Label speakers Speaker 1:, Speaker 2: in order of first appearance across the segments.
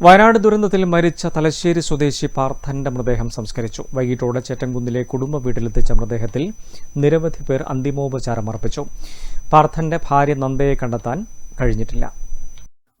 Speaker 1: വയനാട് ദുരന്തത്തിൽ മരിച്ച തലശ്ശേരി സ്വദേശി പാർത്ഥന്റെ മൃതദേഹം സംസ്കരിച്ചു. വൈകിട്ടോടെ ചേറ്റൻകുന്നിലെ കുടുംബ വീട്ടിലെത്തിച്ച മൃതദേഹത്തിൽ നിരവധി പേർ അന്തിമോപചാരം അർപ്പിച്ചു. പാർത്ഥന്റെ ഭാര്യ നന്ദയെ കണ്ടെത്താൻ കഴിഞ്ഞിട്ടില്ല.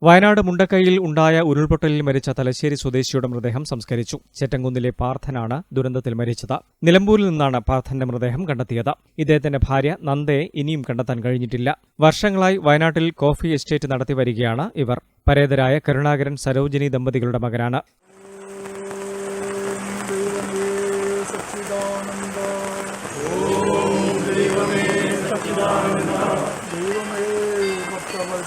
Speaker 1: വയനാട് മുണ്ടക്കൈയിൽ ഉണ്ടായ ഉരുൾപൊട്ടലിൽ മരിച്ച തലശ്ശേരി സ്വദേശിയുടെ മൃതദേഹം സംസ്കരിച്ചു. ചേറ്റങ്കുന്നിലെ പാർത്ഥനാണ് ദുരന്തത്തിൽ മരിച്ചത്. നിലമ്പൂരിൽ നിന്നാണ് പാർത്ഥന്റെ മൃതദേഹം കണ്ടെത്തിയത്. ഇദ്ദേഹത്തിന്റെ ഭാര്യ നന്ദയെ ഇനിയും കണ്ടെത്താൻ കഴിഞ്ഞിട്ടില്ല. വർഷങ്ങളായി വയനാട്ടിൽ കോഫി എസ്റ്റേറ്റ് നടത്തി വരികയാണ് ഇവർ. പരേതരായ കരുണാകരൻ സരോജിനി ദമ്പതികളുടെ മകനാണ്.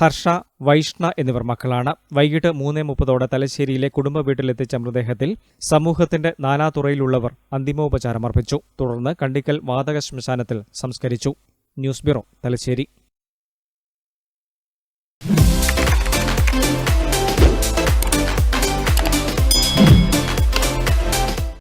Speaker 1: ഹർഷ വൈഷ്ണ എന്നിവർ മക്കളാണ്. വൈകിട്ട് മൂന്നേ മുപ്പതോടെ തലശ്ശേരിയിലെ കുടുംബ വീട്ടിലെത്തിച്ച മൃതദേഹത്തിൽ സമൂഹത്തിന്റെ നാനാതുറയിലുള്ളവർ അന്തിമോപചാരം അർപ്പിച്ചു. തുടർന്ന് കണ്ടിക്കൽ വാതക ശ്മശാനത്തിൽ സംസ്കരിച്ചു. News bureau Thalassery.